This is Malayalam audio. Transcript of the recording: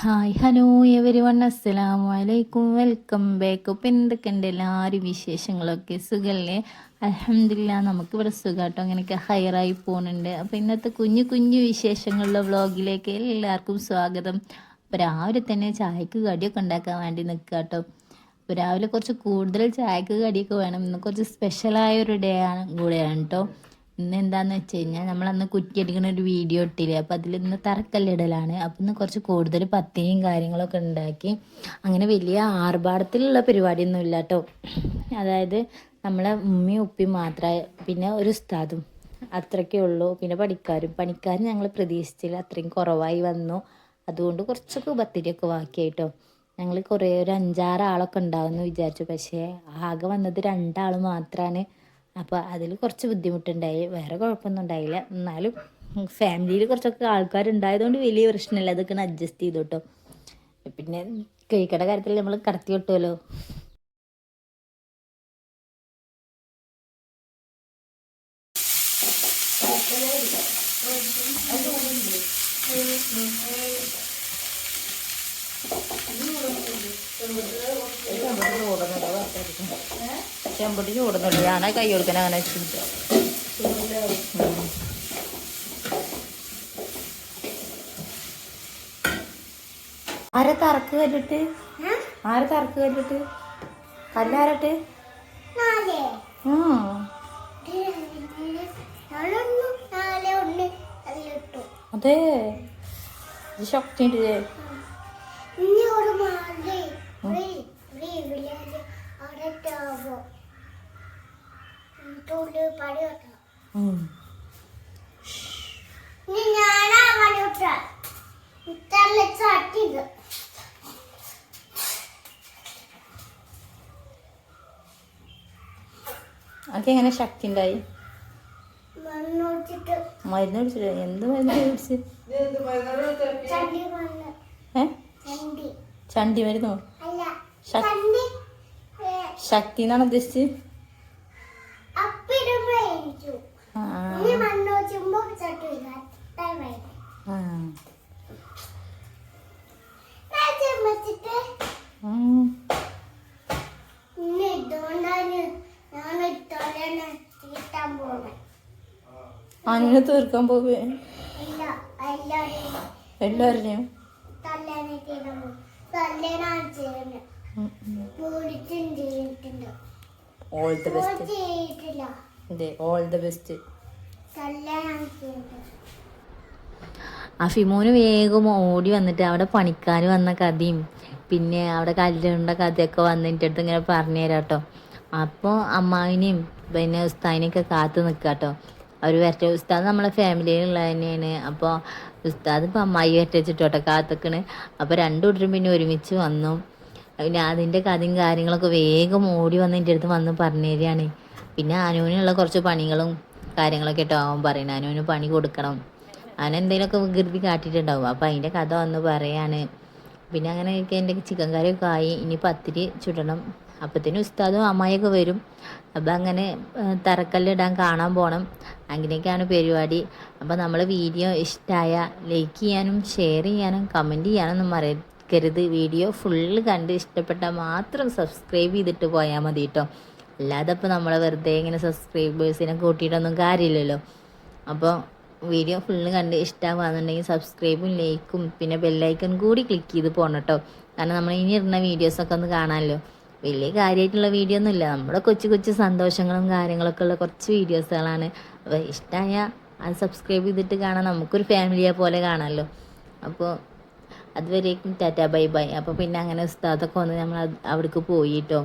ഹായ് ഹലോ എവരി വൺ അസ്സലാം വലൈക്കും വെൽക്കം ബാക്ക് അപ്പം എന്തൊക്കെയുണ്ട് എല്ലാവരും വിശേഷങ്ങളൊക്കെ സുഖമല്ലേ അലഹമില്ല നമുക്കിവിടെ സുഖമായിട്ടോ അങ്ങനെയൊക്കെ ഹയറായി പോകുന്നുണ്ട് അപ്പോൾ ഇന്നത്തെ കുഞ്ഞു കുഞ്ഞു വിശേഷങ്ങളുള്ള വ്ളോഗിലേക്ക് എല്ലാവർക്കും സ്വാഗതം. അപ്പോൾ രാവിലെ തന്നെ ചായക്ക് കടിയൊക്കെ ഉണ്ടാക്കാൻ വേണ്ടി നിൽക്കുക കേട്ടോ അപ്പോൾ രാവിലെ കുറച്ച് കൂടുതൽ ചായക്ക് കടിയൊക്കെ വേണം. ഇന്ന് കുറച്ച് സ്പെഷ്യലായ ഒരു ഡേ ആണ് കൂടെയാണ് കേട്ടോ ഇന്ന് എന്താന്ന് വെച്ച് കഴിഞ്ഞാൽ നമ്മളന്ന് കുറ്റിയടിക്കുന്ന ഒരു വീഡിയോ ഇട്ടില്ലേ? അപ്പം അതിൽ ഇന്ന് തറക്കല്ലിടലാണ് അപ്പം ഇന്ന് കുറച്ച് കൂടുതൽ പത്തിരിയും കാര്യങ്ങളൊക്കെ ഉണ്ടാക്കി അങ്ങനെ വലിയ ആർഭാടത്തിലുള്ള പരിപാടിയൊന്നും ഇല്ല കേട്ടോ അതായത് നമ്മളെ ഉമ്മയും ഉപ്പി മാത്രമേ പിന്നെ ഒരു ഉസ്താദും അത്രയ്ക്കേ ഉള്ളൂ. പിന്നെ പണിക്കാരും പണിക്കാരും ഞങ്ങൾ പ്രതീക്ഷിച്ചില്ല. അത്രയും കുറവായി വന്നു. അതുകൊണ്ട് കുറച്ചൊക്കെ പത്തിരിയൊക്കെ ബാക്കിയായിട്ടോ ഞങ്ങൾ കുറേ ഒരു അഞ്ചാറ് ആളൊക്കെ ഉണ്ടാവുമെന്ന് വിചാരിച്ചു. പക്ഷേ ആകെ വന്നത് രണ്ടാൾ മാത്രമാണ് അപ്പോൾ അതിൽ കുറച്ച് ബുദ്ധിമുട്ടുണ്ടായി. വേറെ കുഴപ്പമൊന്നും ഉണ്ടായില്ല. എന്നാലും ഫാമിലിയിൽ കുറച്ചൊക്കെ ആൾക്കാരുണ്ടായതുകൊണ്ട് വലിയ പ്രശ്നമില്ല. അതൊക്കെ അഡ്ജസ്റ്റ് ചെയ്തു കേട്ടോ. പിന്നെ കഴിക്കട കാര്യത്തിൽ നമ്മൾ കടത്തി വിട്ടുമല്ലോ ചെമ്പട്ടി ചൂടുന്നുണ്ട് ഞാൻ കൈ കൊടുക്കാൻ അങ്ങനെ വെച്ചിട്ട്. ആരെ തറക്ക് കല്ലിട്ട്? ആരെ തറക്ക് കല്ലിട്ട്? കല്ലാരട്ട്? അതെ. ശക്തി ഉണ്ട് ഇനി ഒരു മാറി വിട്ട ചട്ടിത് അതൊക്കെ എങ്ങനെ ശക്തി ഉണ്ടായി? മരുന്ന് കുടിച്ചിട്ട്. എന്ത് മരുന്ന് കുടിച്ച്? ചണ്ടി മരുന്നോ. അല്ല ചണ്ടി ശക്തി എന്നാണ് ഉദ്ദേശിച്ചത്? അങ്ങനെ തീർക്കാൻ പോവേ. എല്ലാവരുടെയും. All the best all the best അഫിമോന് വേഗം ഓടി വന്നിട്ട് അവിടെ പണിക്കാർ വന്ന കഥയും പിന്നെ അവിടെ കല്ലുണ്ട കഥയൊക്കെ വന്ന് എന്റെ അടുത്ത് ഇങ്ങനെ പറഞ്ഞു തരാം കേട്ടോ. അപ്പോൾ അമ്മാവിനെയും പിന്നെ ഉസ്താദിനെയൊക്കെ കാത്തു നിൽക്കുക കേട്ടോ. അവർ വരട്ടെ. ഉസ്താദ് നമ്മളെ ഫാമിലിയിലുള്ള തന്നെയാണ്. അപ്പോൾ ഉസ്താദ് ഇപ്പോൾ അമ്മായി കാത്തക്കണ് കാത്തുക്കണ്. അപ്പോൾ രണ്ടു കൂട്ടരും പിന്നെ ഒരുമിച്ച് വന്നു. പിന്നെ അതിന്റെ കഥയും കാര്യങ്ങളൊക്കെ വേഗം ഓടി വന്ന് എന്റെ അടുത്ത് വന്ന് പറഞ്ഞു തരികയാണ്. പിന്നെ അനുവിനുള്ള കുറച്ച് പണികളും കാര്യങ്ങളൊക്കെ കേട്ടോ അവൻ പറയുന്നത് അനുവിന് പണി കൊടുക്കണം. അവൻ എന്തെങ്കിലുമൊക്കെ വികൃതി കാട്ടിയിട്ടുണ്ടാവും. അപ്പം അതിന്റെ കഥ വന്ന് പറയാണ്. പിന്നെ അങ്ങനെയൊക്കെ എന്റെ ചിക്കൻ കറിയൊക്കെ ആയി. ഇനി പത്തിരി ചുടണം. അപ്പത്തിന് ഉസ്താദും അമ്മായിയൊക്കെ വരും. അപ്പം അങ്ങനെ തറക്കല്ലിടാൻ കാണാൻ പോകണം അങ്ങനെയൊക്കെയാണ് പരിപാടി. അപ്പം നമ്മൾ വീഡിയോ ഇഷ്ടമായ ലൈക്ക് ചെയ്യാനും ഷെയർ ചെയ്യാനും കമന്റ് ചെയ്യാനൊന്നും മറക്കരുത്. വീഡിയോ ഫുള്ള് കണ്ട് ഇഷ്ടപ്പെട്ടാൽ മാത്രം സബ്സ്ക്രൈബ് ചെയ്തിട്ട് പോയാൽ മതി കേട്ടോ അല്ലാതെ ഇപ്പോൾ നമ്മളെ വെറുതെ ഇങ്ങനെ സബ്സ്ക്രൈബേഴ്സിനെ കൂട്ടിയിട്ടൊന്നും കാര്യമില്ലല്ലോ. അപ്പോൾ വീഡിയോ ഫുള്ള് കണ്ട് ഇഷ്ടമാകുന്നുണ്ടെങ്കിൽ സബ്സ്ക്രൈബും ലൈക്കും പിന്നെ ബെല്ലൈക്കൺ കൂടി ക്ലിക്ക് ചെയ്ത് പോകണം കേട്ടോ. കാരണം നമ്മൾ ഇനി ഇടുന്ന വീഡിയോസൊക്കെ ഒന്ന് കാണാമല്ലോ. വലിയ കാര്യമായിട്ടുള്ള വീഡിയോ ഒന്നുമില്ല നമ്മുടെ കൊച്ചു കൊച്ചു സന്തോഷങ്ങളും കാര്യങ്ങളൊക്കെ ഉള്ള കുറച്ച് വീഡിയോസുകളാണ് അപ്പോൾ ഇഷ്ടമായ അത് സബ്സ്ക്രൈബ് ചെയ്തിട്ട് കാണാൻ നമുക്കൊരു ഫാമിലിയെ പോലെ കാണാമല്ലോ. അപ്പോൾ അതുവരേക്കും ടാറ്റ ബൈ ബൈ. അപ്പോൾ പിന്നെ അങ്ങനെ ഉസ്താദൊക്കെ വന്ന് നമ്മൾ അവിടേക്ക് പോയി കേട്ടോ.